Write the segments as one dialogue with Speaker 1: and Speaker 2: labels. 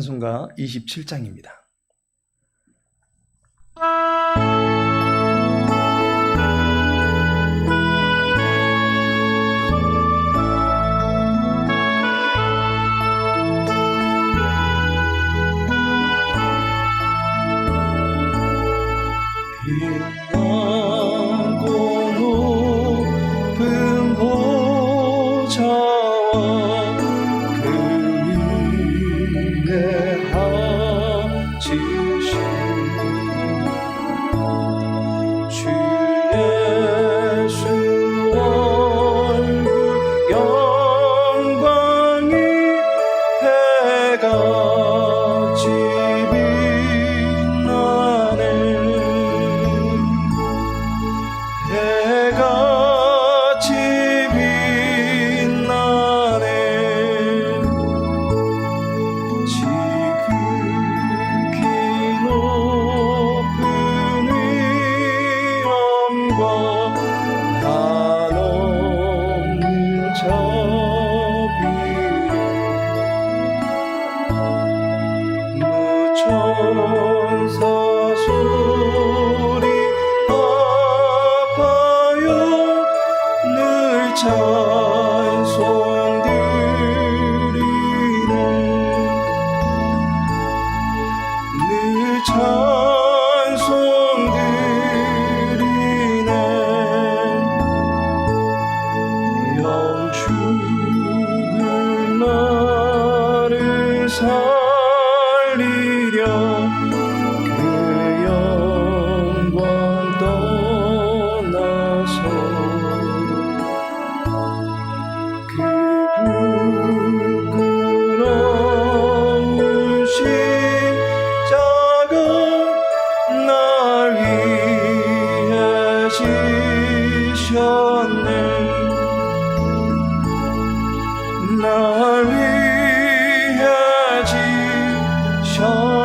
Speaker 1: 찬송가 27장입니다.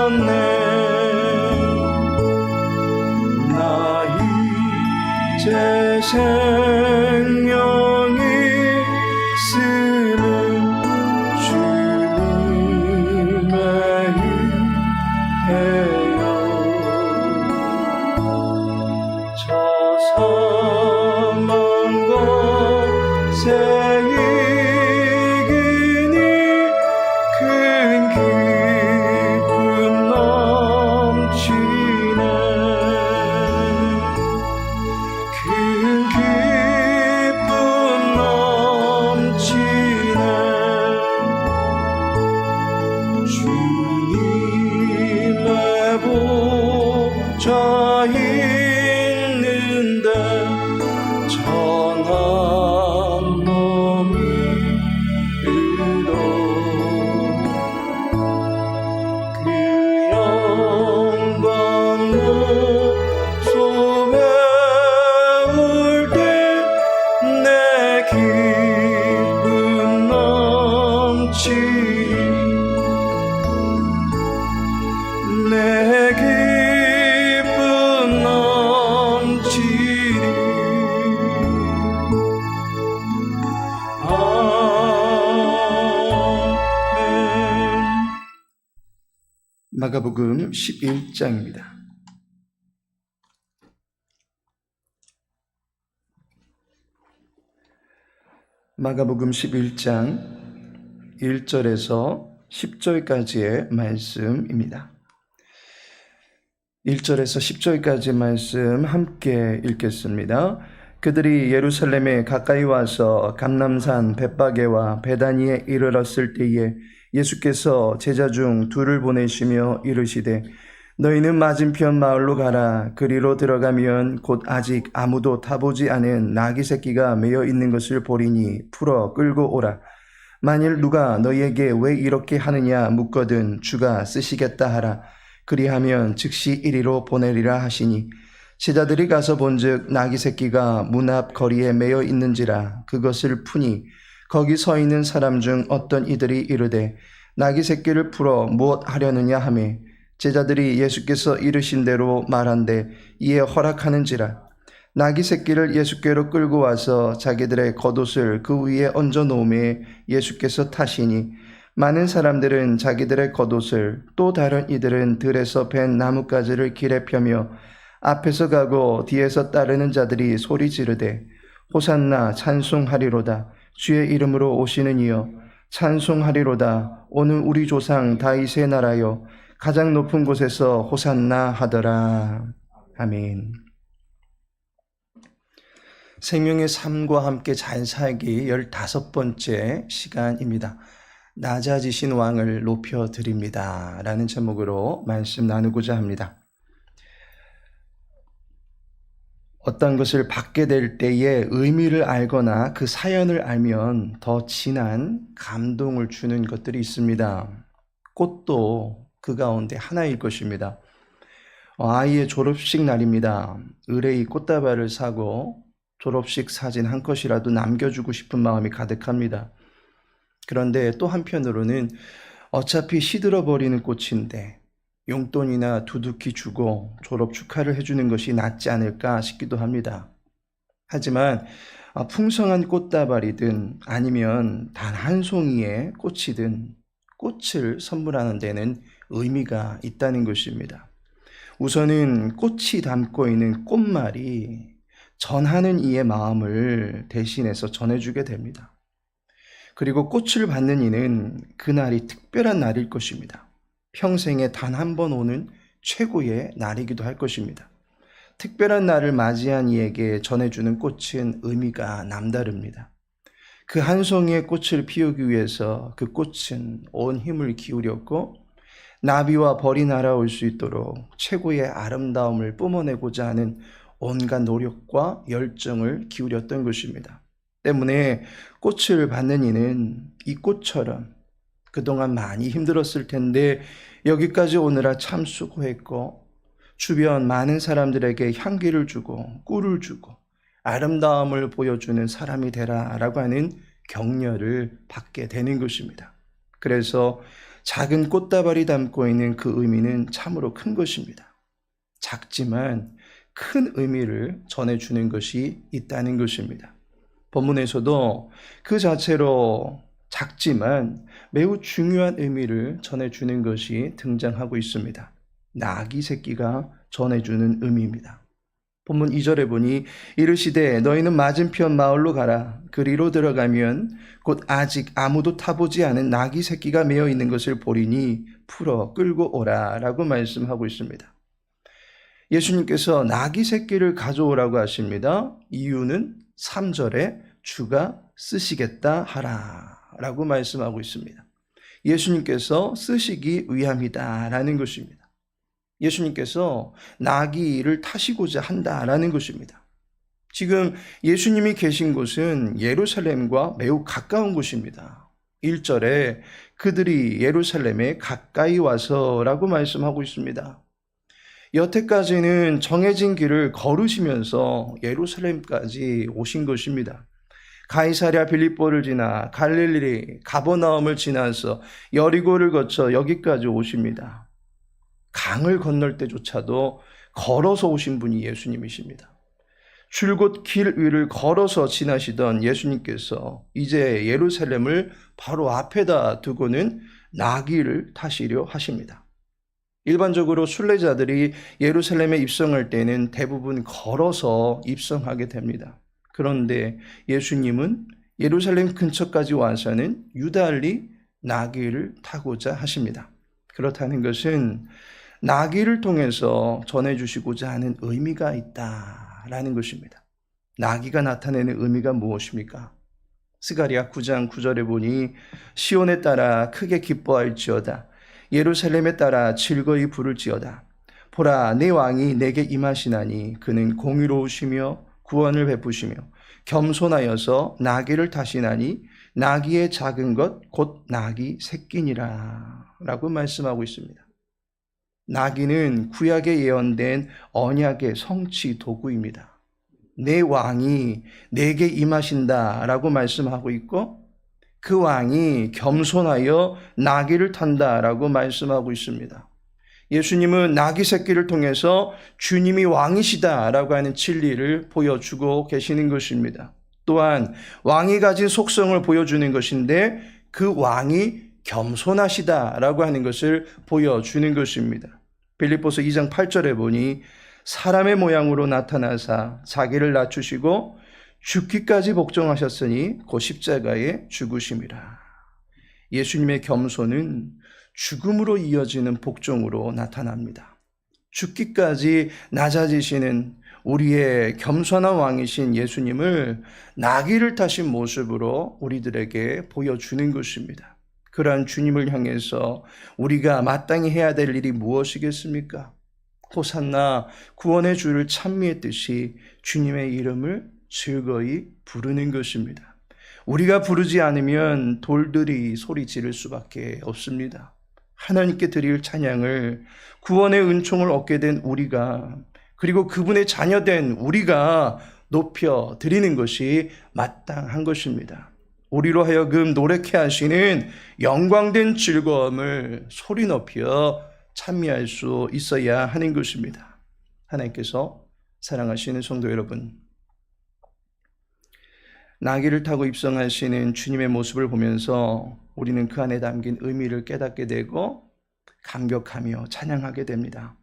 Speaker 1: 지셨네. 나 이제 생 마가복음 11장입니다. 마가복음 11장 1절에서 10절까지의 말씀입니다. 1절에서 10절까지 말씀 함께 읽겠습니다. 그들이 예루살렘에 가까이 와서 감남산 벳바게와 베다니에 이르렀을 때에 예수께서 제자 중 둘을 보내시며 이르시되 너희는 맞은편 마을로 가라. 그리로 들어가면 곧 아직 아무도 타보지 않은 나귀 새끼가 매여 있는 것을 보리니 풀어 끌고 오라. 만일 누가 너희에게 왜 이렇게 하느냐 묻거든 주가 쓰시겠다 하라. 그리하면 즉시 이리로 보내리라 하시니 제자들이 가서 본즉 나귀 새끼가 문 앞 거리에 매여 있는지라 그것을 푸니 거기 서 있는 사람 중 어떤 이들이 이르되 나귀 새끼를 풀어 무엇 하려느냐 하매 제자들이 예수께서 이르신 대로 말한데 이에 허락하는지라. 나귀 새끼를 예수께로 끌고 와서 자기들의 겉옷을 그 위에 얹어 놓음에 예수께서 타시니 많은 사람들은 자기들의 겉옷을 또 다른 이들은 들에서 벤 나뭇가지를 길에 펴며 앞에서 가고 뒤에서 따르는 자들이 소리 지르되 호산나 찬송하리로다 주의 이름으로 오시는 이여 찬송하리로다 오늘 우리 조상 다윗의 나라여 가장 높은 곳에서 호산나 하더라 아멘 생명의 삶과 함께 잘 살기 열다섯 번째 시간입니다. 낮아지신 왕을 높여 드립니다. 라는 제목으로 말씀 나누고자 합니다. 어떤 것을 받게 될 때에 의미를 알거나 그 사연을 알면 더 진한 감동을 주는 것들이 있습니다. 꽃도 그 가운데 하나일 것입니다. 어, 아이의 졸업식 날입니다. 의뢰의 꽃다발을 사고 졸업식 사진 한 컷이라도 남겨주고 싶은 마음이 가득합니다. 그런데 또 한편으로는 어차피 시들어버리는 꽃인데 용돈이나 두둑히 주고 졸업 축하를 해주는 것이 낫지 않을까 싶기도 합니다. 하지만 어, 풍성한 꽃다발이든 아니면 단 한 송이의 꽃이든 꽃을 선물하는 데는 의미가 있다는 것입니다. 우선은 꽃이 담고 있는 꽃말이 전하는 이의 마음을 대신해서 전해주게 됩니다. 그리고 꽃을 받는 이는 그날이 특별한 날일 것입니다. 평생에 단 한 번 오는 최고의 날이기도 할 것입니다. 특별한 날을 맞이한 이에게 전해주는 꽃은 의미가 남다릅니다. 그 한 송이의 꽃을 피우기 위해서 그 꽃은 온 힘을 기울였고 나비와 벌이 날아올 수 있도록 최고의 아름다움을 뿜어내고자 하는 온갖 노력과 열정을 기울였던 것입니다. 때문에 꽃을 받는 이는 이 꽃처럼 그동안 많이 힘들었을 텐데 여기까지 오느라 참 수고했고 주변 많은 사람들에게 향기를 주고 꿀을 주고 아름다움을 보여주는 사람이 되라 라고 하는 격려를 받게 되는 것입니다. 그래서 작은 꽃다발이 담고 있는 그 의미는 참으로 큰 것입니다. 작지만 큰 의미를 전해주는 것이 있다는 것입니다. 본문에서도 그 자체로 작지만 매우 중요한 의미를 전해주는 것이 등장하고 있습니다. 나귀 새끼가 전해주는 의미입니다. 본문 2절에 보니 이르시되 너희는 맞은편 마을로 가라. 그리로 들어가면 곧 아직 아무도 타보지 않은 나귀 새끼가 메어 있는 것을 보리니 풀어 끌고 오라. 라고 말씀하고 있습니다. 예수님께서 나귀 새끼를 가져오라고 하십니다. 이유는 3절에 주가 쓰시겠다 하라. 라고 말씀하고 있습니다. 예수님께서 쓰시기 위함이다. 라는 것입니다. 예수님께서 나귀를 타시고자 한다 라는 것입니다. 지금 예수님이 계신 곳은 예루살렘과 매우 가까운 곳입니다. 1절에 그들이 예루살렘에 가까이 와서 라고 말씀하고 있습니다. 여태까지는 정해진 길을 걸으시면서 예루살렘까지 오신 것입니다. 가이사랴 빌립보를 지나 갈릴리 가버나움을 지나서 여리고를 거쳐 여기까지 오십니다. 강을 건널 때조차도 걸어서 오신 분이 예수님이십니다. 줄곧 길 위를 걸어서 지나시던 예수님께서 이제 예루살렘을 바로 앞에다 두고는 나귀를 타시려 하십니다. 일반적으로 순례자들이 예루살렘에 입성할 때는 대부분 걸어서 입성하게 됩니다. 그런데 예수님은 예루살렘 근처까지 와서는 유달리 나귀를 타고자 하십니다. 그렇다는 것은 나귀를 통해서 전해주시고자 하는 의미가 있다라는 것입니다. 나귀가 나타내는 의미가 무엇입니까? 스가리아 9장 9절에 보니 시온에 따라 크게 기뻐할지어다 예루살렘에 따라 즐거이 부를지어다 보라 내 왕이 내게 임하시나니 그는 공의로우시며 구원을 베푸시며 겸손하여서 나귀를 타시나니 나귀의 작은 것 곧 나귀 새끼니라 라고 말씀하고 있습니다. 나귀는 구약에 예언된 언약의 성취 도구입니다. 내 왕이 내게 임하신다 라고 말씀하고 있고 그 왕이 겸손하여 나귀를 탄다 라고 말씀하고 있습니다. 예수님은 나귀 새끼를 통해서 주님이 왕이시다라고 하는 진리를 보여주고 계시는 것입니다. 또한 왕이 가진 속성을 보여주는 것인데 그 왕이 겸손하시다라고 하는 것을 보여주는 것입니다. 빌립보서 2장 8절에 보니 사람의 모양으로 나타나사 자기를 낮추시고 죽기까지 복종하셨으니 곧 십자가에 죽으심이라. 예수님의 겸손은 죽음으로 이어지는 복종으로 나타납니다. 죽기까지 낮아지시는 우리의 겸손한 왕이신 예수님을 나귀를 타신 모습으로 우리들에게 보여주는 것입니다. 그러한 주님을 향해서 우리가 마땅히 해야 될 일이 무엇이겠습니까? 호산나 구원의 주를 찬미했듯이 주님의 이름을 즐거이 부르는 것입니다. 우리가 부르지 않으면 돌들이 소리 지를 수밖에 없습니다. 하나님께 드릴 찬양을 구원의 은총을 얻게 된 우리가 그리고 그분의 자녀된 우리가 높여 드리는 것이 마땅한 것입니다. 우리로 하여금 노력해 하시는 영광된 즐거움을 소리 높여 찬미할 수 있어야 하는 것입니다. 하나님께서 사랑하시는 성도 여러분, 나귀를 타고 입성하시는 주님의 모습을 보면서 우리는 그 안에 담긴 의미를 깨닫게 되고 감격하며 찬양하게 됩니다.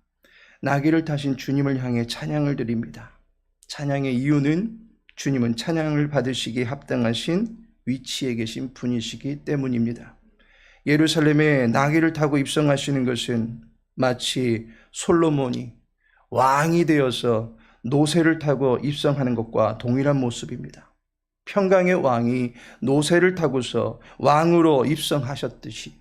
Speaker 1: 나귀를 타신 주님을 향해 찬양을 드립니다. 찬양의 이유는 주님은 찬양을 받으시기에 합당하신 위치에 계신 분이시기 때문입니다. 예루살렘에 나귀를 타고 입성하시는 것은 마치 솔로몬이 왕이 되어서 노새를 타고 입성하는 것과 동일한 모습입니다. 평강의 왕이 노새를 타고서 왕으로 입성하셨듯이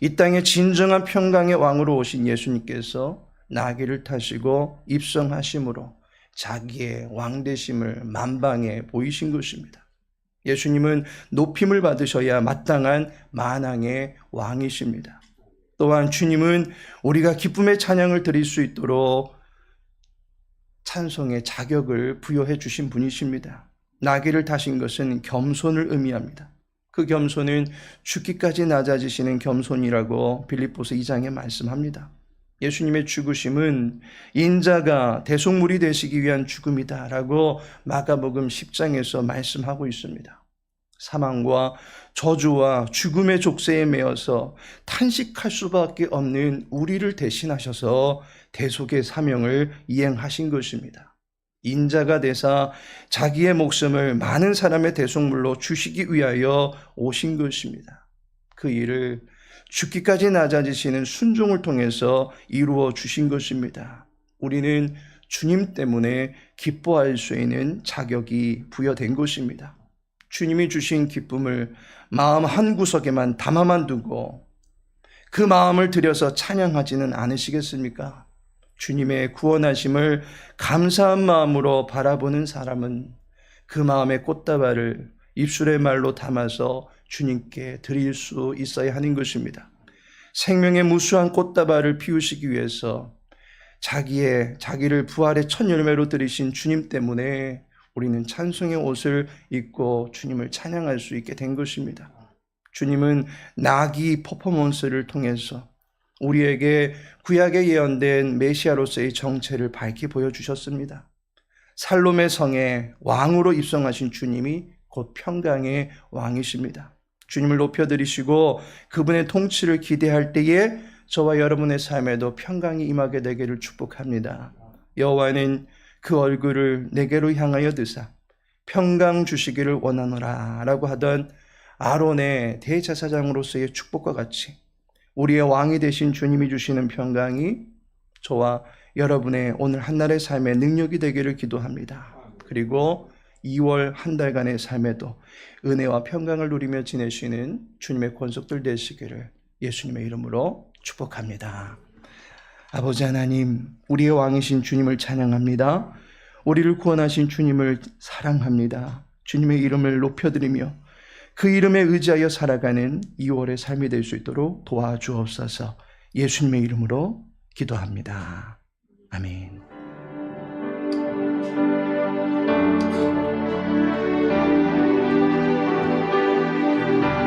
Speaker 1: 이 땅에 진정한 평강의 왕으로 오신 예수님께서 나귀를 타시고 입성하심으로 자기의 왕되심을 만방에 보이신 것입니다. 예수님은 높임을 받으셔야 마땅한 만왕의 왕이십니다. 또한 주님은 우리가 기쁨의 찬양을 드릴 수 있도록 찬송의 자격을 부여해 주신 분이십니다. 나귀를 타신 것은 겸손을 의미합니다. 그 겸손은 죽기까지 낮아지시는 겸손이라고 빌립보서 2장에 말씀합니다. 예수님의 죽으심은 인자가 대속물이 되시기 위한 죽음이다라고 마가복음 10장에서 말씀하고 있습니다. 사망과 저주와 죽음의 족쇄에 매어서 탄식할 수밖에 없는 우리를 대신하셔서 대속의 사명을 이행하신 것입니다. 인자가 되사 자기의 목숨을 많은 사람의 대속물로 주시기 위하여 오신 것입니다. 그 일을 죽기까지 낮아지시는 순종을 통해서 이루어 주신 것입니다. 우리는 주님 때문에 기뻐할 수 있는 자격이 부여된 것입니다. 주님이 주신 기쁨을 마음 한 구석에만 담아만 두고 그 마음을 들여서 찬양하지는 않으시겠습니까? 주님의 구원하심을 감사한 마음으로 바라보는 사람은 그 마음의 꽃다발을 입술의 말로 담아서 주님께 드릴 수 있어야 하는 것입니다. 생명의 무수한 꽃다발을 피우시기 위해서 자기의 자기를 부활의 첫 열매로 들이신 주님 때문에 우리는 찬송의 옷을 입고 주님을 찬양할 수 있게 된 것입니다. 주님은 나기 퍼포먼스를 통해서 우리에게 구약에 예언된 메시아로서의 정체를 밝히 보여주셨습니다. 살롬의 성에 왕으로 입성하신 주님이 곧 평강의 왕이십니다. 주님을 높여드리시고 그분의 통치를 기대할 때에 저와 여러분의 삶에도 평강이 임하게 되기를 축복합니다. 여호와는 그 얼굴을 내게로 향하여 드사 평강 주시기를 원하노라라고 하던 아론의 대제사장으로서의 축복과 같이 우리의 왕이 되신 주님이 주시는 평강이 저와 여러분의 오늘 한날의 삶의 능력이 되기를 기도합니다. 그리고 2월 한 달간의 삶에도 은혜와 평강을 누리며 지내시는 주님의 권속들 되시기를 예수님의 이름으로 축복합니다. 아버지 하나님, 우리의 왕이신 주님을 찬양합니다. 우리를 구원하신 주님을 사랑합니다. 주님의 이름을 높여드리며 그 이름에 의지하여 살아가는 2월의 삶이 될 수 있도록 도와주옵소서 예수님의 이름으로 기도합니다. 아멘.